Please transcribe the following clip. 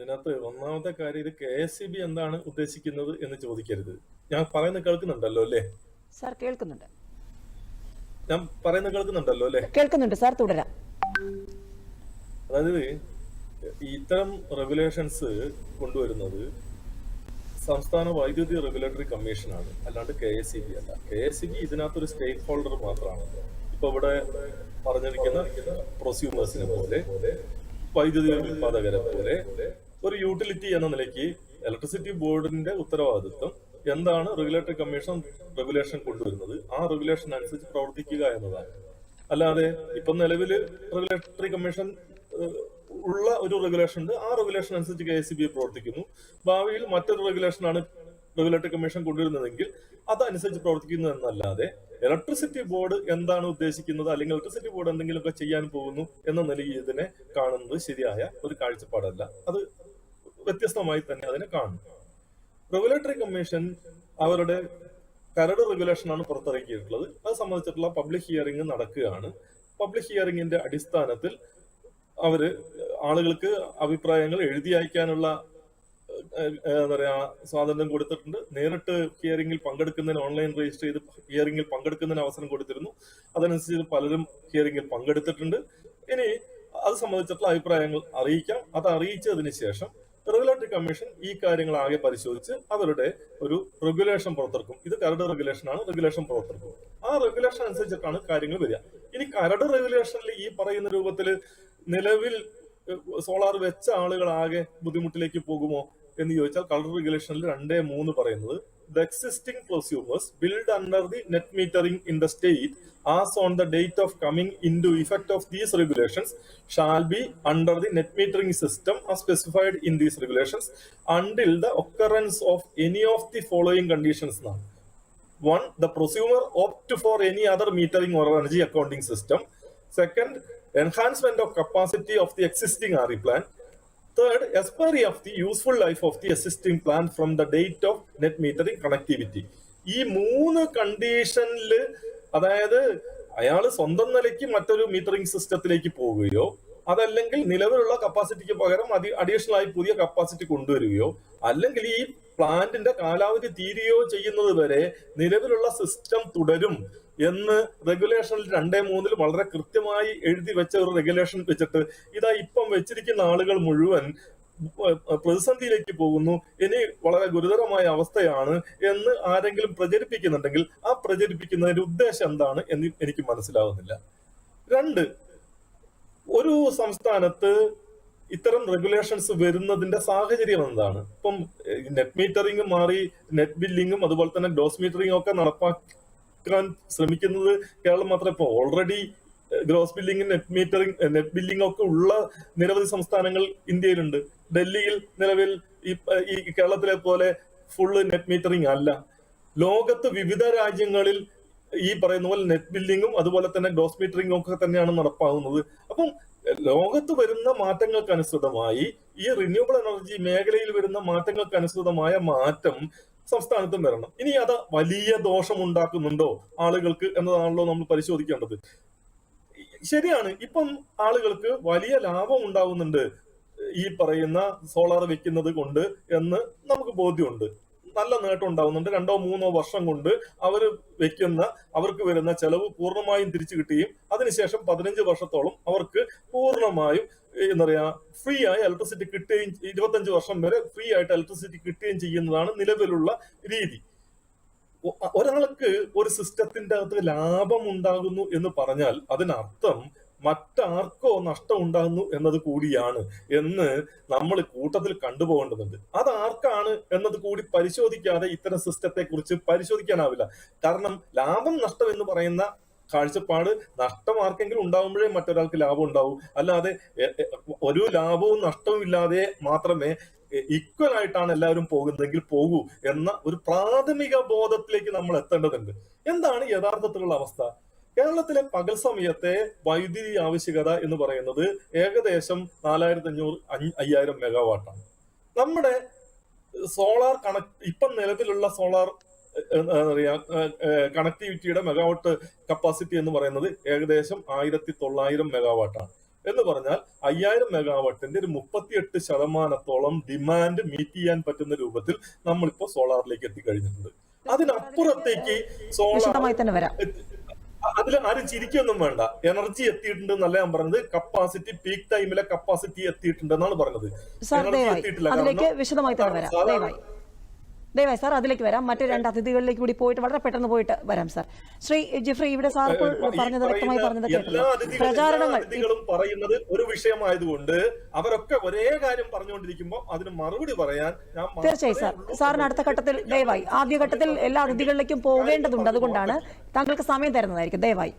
ഇതിനകത്ത് ഒന്നാമത്തെ കാര്യം ഇത് കെ എസ് സി ബി എന്താണ് ഉദ്ദേശിക്കുന്നത് എന്ന് ചോദിക്കരുത്. ഞാൻ പറയുന്നത് കേൾക്കുന്നുണ്ടല്ലോ അല്ലേ? സാർ കേൾക്കുന്നുണ്ട്. ഞാൻ പറയുന്നത് കേൾക്കുന്നുണ്ടല്ലോ അല്ലേ? കേൾക്കുന്നുണ്ട് സാർ തുടരാം. അതായത് ഇത്തരം റെഗുലേഷൻസ് കൊണ്ടുവരുന്നത് സംസ്ഥാന വൈദ്യുതി റെഗുലേറ്ററി കമ്മീഷനാണ് അല്ലാണ്ട് കെ എസ് സി ബി അല്ല. കെ എസ് സി ബി ഇതിനകത്തൊരു സ്റ്റേക്ക് ഹോൾഡർ മാത്രമാണ്. ഇപ്പൊ ഇവിടെ പറഞ്ഞിരിക്കുന്ന പ്രൊസ്യൂമേഴ്സിനെ പോലെ വൈദ്യുതി ഉത്പാദകരെ പോലെ ഒരു യൂട്ടിലിറ്റി എന്ന നിലയ്ക്ക് ഇലക്ട്രിസിറ്റി ബോർഡിന്റെ ഉത്തരവാദിത്വം എന്താണ് റെഗുലേറ്ററി കമ്മീഷൻ റെഗുലേഷൻ കൊണ്ടുവരുന്നത്? ആ റെഗുലേഷൻ അനുസരിച്ച് പ്രവർത്തിക്കുക എന്നതാണ്. അല്ലാതെ ഇപ്പൊ നിലവിൽ റെഗുലേറ്ററി കമ്മീഷൻ ഉള്ള ഒരു റെഗുലേഷൻ ഉണ്ട്. ആ റെഗുലേഷൻ അനുസരിച്ച് കെ ബി പ്രവർത്തിക്കുന്നു. ഭാവിയിൽ മറ്റൊരു റെഗുലേഷനാണ് റെഗുലേറ്ററി കമ്മീഷൻ കൊണ്ടുവരുന്നതെങ്കിൽ അതനുസരിച്ച് പ്രവർത്തിക്കുന്നു എന്നല്ലാതെ ഇലക്ട്രിസിറ്റി ബോർഡ് എന്താണ് ഉദ്ദേശിക്കുന്നത്? അല്ലെങ്കിൽ ഇലക്ട്രിസിറ്റി ബോർഡ് എന്തെങ്കിലുമൊക്കെ ചെയ്യാൻ പോകുന്നു എന്ന നിലയിൽ ഇതിനെ കാണുന്നത് ശരിയായ ഒരു കാഴ്ചപ്പാടല്ല. അത് വ്യത്യസ്തമായി തന്നെ അതിനെ കാണും. റെഗുലേറ്ററി കമ്മീഷൻ അവരുടെ കരട് റെഗുലേഷനാണ് പുറത്തിറക്കിയിട്ടുള്ളത്. അത് സംബന്ധിച്ചിട്ടുള്ള പബ്ലിക് ഹിയറിംഗ് നടക്കുകയാണ്. പബ്ലിക് ഹിയറിംഗിന്റെ അടിസ്ഥാനത്തിൽ അവർ ആളുകൾക്ക് അഭിപ്രായങ്ങൾ എഴുതി അയക്കാനുള്ള എന്താ പറയാ സ്വാതന്ത്ര്യം കൊടുത്തിട്ടുണ്ട്. നേരിട്ട് ഹിയറിംഗിൽ പങ്കെടുക്കുന്നതിന് ഓൺലൈൻ രജിസ്റ്റർ ചെയ്ത് ഹിയറിംഗിൽ പങ്കെടുക്കുന്നതിന് അവസരം കൊടുത്തിരുന്നു. അതനുസരിച്ച് പലരും ഹിയറിംഗിൽ പങ്കെടുത്തിട്ടുണ്ട്. ഇനി അത് സംബന്ധിച്ചിട്ടുള്ള അഭിപ്രായങ്ങൾ അറിയിക്കാം. അത് അറിയിച്ചതിന് ശേഷം റെഗുലേറ്ററി കമ്മീഷൻ ഈ കാര്യങ്ങൾ ആകെ പരിശോധിച്ച് അവരുടെ ഒരു റെഗുലേഷൻ പുറത്തിറക്കും. ഇത് കരട് റെഗുലേഷൻ ആണ് റെഗുലേഷൻ പുറത്തിറക്കും. ആ റെഗുലേഷൻ അനുസരിച്ചിട്ടാണ് കാര്യങ്ങൾ വരിക. ഇനി കരട് റെഗുലേഷനിൽ ഈ പറയുന്ന രൂപത്തിൽ നിലവിൽ സോളാർ വെച്ച ആളുകൾ ആകെ ബുദ്ധിമുട്ടിലേക്ക് പോകുമോ എന്ന് ചോദിച്ചാൽ കളർ റെഗുലേഷനിൽ രണ്ടേ മൂന്ന് പറയുന്നത് the existing prosumers billed under the net metering in the state as on the date of coming into effect of these regulations shall be under the net metering system as specified in these regulations until the occurrence of any of the following conditions now. One, the prosumer opt for any other metering or energy accounting system. Second, enhancement of capacity of the existing RE plant. Third, expiry of the useful life of the existing plant from the date of net metering connectivity ഈ മൂന്ന് കണ്ടീഷനിൽ അതായത് അയാൾ സ്വന്തം നിലയ്ക്ക് മറ്റൊരു metering സിസ്റ്റത്തിലേക്ക് പോവുകയോ അതല്ലെങ്കിൽ നിലവിലുള്ള കപ്പാസിറ്റിക്ക് പകരം അതി അഡീഷണൽ ആയി പുതിയ കപ്പാസിറ്റി കൊണ്ടുവരികയോ അല്ലെങ്കിൽ ഈ പ്ലാന്റിന്റെ കാലാവധി തീരുകയോ ചെയ്യുന്നത് വരെ നിലവിലുള്ള സിസ്റ്റം തുടരും എന്ന് റെഗുലേഷനിൽ രണ്ടേ മൂന്നിൽ വളരെ കൃത്യമായി എഴുതി വെച്ച ഒരു റെഗുലേഷൻ വെച്ചിട്ട് ഇതാ ഇപ്പം വെച്ചിരിക്കുന്ന ആളുകൾ മുഴുവൻ പ്രതിസന്ധിയിലേക്ക് പോകുന്നു. ഇനി വളരെ ഗുരുതരമായ അവസ്ഥയാണ് എന്ന് ആരെങ്കിലും പ്രചരിപ്പിക്കുന്നുണ്ടെങ്കിൽ ആ പ്രചരിപ്പിക്കുന്നതിന്റെ ഉദ്ദേശം എന്താണ് എന്ന് എനിക്ക് മനസ്സിലാവുന്നില്ല. രണ്ട് ഒരു സംസ്ഥാനത്ത് ഇത്തരം റെഗുലേഷൻസ് വരുന്നതിന്റെ സാഹചര്യം എന്താണ്? ഇപ്പം നെറ്റ് മീറ്ററിംഗ് മാറി നെറ്റ് ബില്ലിങ്ങും അതുപോലെ തന്നെ ഡോസ് മീറ്ററിംഗും ഒക്കെ നടപ്പാക്കാൻ ശ്രമിക്കുന്നത് കേരളം മാത്രമേ ഇപ്പൊ already gross billing net metering net billing ഒക്കെ ഉള്ള നിരവധി സംസ്ഥാനങ്ങൾ ഇന്ത്യയിലുണ്ട്. ഡൽഹിയിൽ നിലവിൽ ഈ കേരളത്തിലെ പോലെ ഫുള്ള് നെറ്റ് മീറ്ററിംഗ് അല്ല. ലോകത്ത് വിവിധ രാജ്യങ്ങളിൽ ഈ പറയുന്ന പോലെ നെറ്റ് ബില്ലിങ്ങും അതുപോലെ തന്നെ ഗ്രോസ് മീറ്ററിംഗും ഒക്കെ തന്നെയാണ് നടപ്പാകുന്നത്. അപ്പം ലോകത്ത് വരുന്ന മാറ്റങ്ങൾക്കനുസൃതമായി ഈ റിന്യൂവബിൾ എനർജി മേഖലയിൽ വരുന്ന മാറ്റങ്ങൾക്കനുസൃതമായ മാറ്റം സംസ്ഥാനത്തും വരണം. ഇനി അത് വലിയ ദോഷം ഉണ്ടാക്കുന്നുണ്ടോ ആളുകൾക്ക് എന്നതാണല്ലോ നമ്മൾ പരിശോധിക്കേണ്ടത്. ശരിയാണ്. ഇപ്പം ആളുകൾക്ക് വലിയ ലാഭം ഉണ്ടാവുന്നുണ്ട്. ഈ പറയുന്ന സോളാർ വെക്കുന്നത് കൊണ്ട് എന്ന് നമുക്ക് ബോധ്യമുണ്ട്. നല്ല നേട്ടം ഉണ്ടാവുന്നുണ്ട്. രണ്ടോ മൂന്നോ വർഷം കൊണ്ട് അവർ വെക്കുന്ന അവർക്ക് വരുന്ന ചെലവ് പൂർണമായും തിരിച്ചു കിട്ടുകയും അതിനുശേഷം പതിനഞ്ച് വർഷത്തോളം അവർക്ക് പൂർണമായും എന്താ പറയാ ഫ്രീ ആയി ഇലക്ട്രിസിറ്റി കിട്ടുകയും ഇരുപത്തഞ്ച് വർഷം വരെ ഫ്രീ ആയിട്ട് ഇലക്ട്രിസിറ്റി കിട്ടുകയും ചെയ്യുന്നതാണ് നിലവിലുള്ള രീതി. ഒരാൾക്ക് ഒരു സിസ്റ്റത്തിന്റെ അകത്ത് ലാഭം ഉണ്ടാകുന്നു എന്ന് പറഞ്ഞാൽ അതിനർത്ഥം മറ്റാർക്കോ നഷ്ടം ഉണ്ടാകുന്നു എന്നത് കൂടിയാണ് എന്ന് നമ്മൾ കൂട്ടത്തിൽ കണ്ടുപോകേണ്ടതുണ്ട്. അത് ആർക്കാണ് എന്നത് കൂടി പരിശോധിക്കാതെ ഇത്തരം സിസ്റ്റത്തെ കുറിച്ച് പരിശോധിക്കാനാവില്ല. കാരണം ലാഭം നഷ്ടം എന്ന് പറയുന്ന കാഴ്ചപ്പാട് നഷ്ടം ആർക്കെങ്കിലും ഉണ്ടാകുമ്പോഴേ മറ്റൊരാൾക്ക് ലാഭം ഉണ്ടാവും. അല്ലാതെ ഒരു ലാഭവും നഷ്ടവും ഇല്ലാതെ മാത്രമേ ഈക്വൽ ആയിട്ടാണ് എല്ലാവരും പോകുന്നതെങ്കിൽ പോകൂ എന്ന ഒരു പ്രാഥമിക ബോധത്തിലേക്ക് നമ്മൾ എത്തേണ്ടതുണ്ട്. എന്താണ് യഥാർത്ഥത്തിലുള്ള അവസ്ഥ? കേരളത്തിലെ പകൽ സമയത്തെ വൈദ്യുതി ആവശ്യകത എന്ന് പറയുന്നത് ഏകദേശം നാലായിരത്തി അഞ്ഞൂറ് അയ്യായിരം മെഗാവാട്ടാണ് നമ്മുടെ സോളാർ കണക്ട് ഇപ്പം നിലവിലുള്ള സോളാർ എന്താ കണക്ടിവിറ്റിയുടെ മെഗാവാട്ട് കപ്പാസിറ്റി എന്ന് പറയുന്നത് ഏകദേശം ആയിരത്തി തൊള്ളായിരം മെഗാവാട്ടാണ് എന്ന് പറഞ്ഞാൽ അയ്യായിരം മെഗാവാട്ടിന്റെ ഒരു മുപ്പത്തിയെട്ട് ശതമാനത്തോളം ഡിമാൻഡ് മീറ്റ് ചെയ്യാൻ പറ്റുന്ന രൂപത്തിൽ നമ്മളിപ്പോ സോളാറിലേക്ക് എത്തിക്കഴിഞ്ഞിട്ടുണ്ട്. അതിനപ്പുറത്തേക്ക് സോളാർ അതിൽ ആരും ചിരിക്കൊന്നും വേണ്ട. എനർജി എത്തിയിട്ടുണ്ട് എന്നല്ല ഞാൻ പറഞ്ഞത്. കപ്പാസിറ്റി പീക്ക് ടൈമിലെ കപ്പാസിറ്റി എത്തിയിട്ടുണ്ട് എന്നാണ് പറഞ്ഞത്. എനർജി എത്തിയിട്ടില്ല. വിശദമായി തന്നെ വരാം. ദയവായി സാർ അതിലേക്ക് വരാം. മറ്റു രണ്ട് അതിഥികളിലേക്ക് കൂടി പോയിട്ട് വളരെ പെട്ടെന്ന് പോയിട്ട് വരാം സാർ. ശ്രീ ജിഫ്രി ഇവിടെ സാർ ഇപ്പോൾ പറഞ്ഞത് വ്യക്തമായി പറഞ്ഞത് കേട്ടല്ലോ പ്രചാരണങ്ങൾ അതിഥികളും പറയുന്നത് ഒരു വിഷയമായതുകൊണ്ട് അവരൊക്കെ ഒരേ കാര്യം പറഞ്ഞുകൊണ്ടിരിക്കുമ്പോൾ അതിന് മറുപടി പറയാൻ തീർച്ചയായും സാർ. സാറിന് അടുത്ത ഘട്ടത്തിൽ ദയവായി. ആദ്യ ഘട്ടത്തിൽ എല്ലാ അതിഥികളിലേക്കും പോകേണ്ടതുണ്ട്. അതുകൊണ്ടാണ് താങ്കൾക്ക് സമയം തരുന്നതായിരിക്കും. ദയവായി.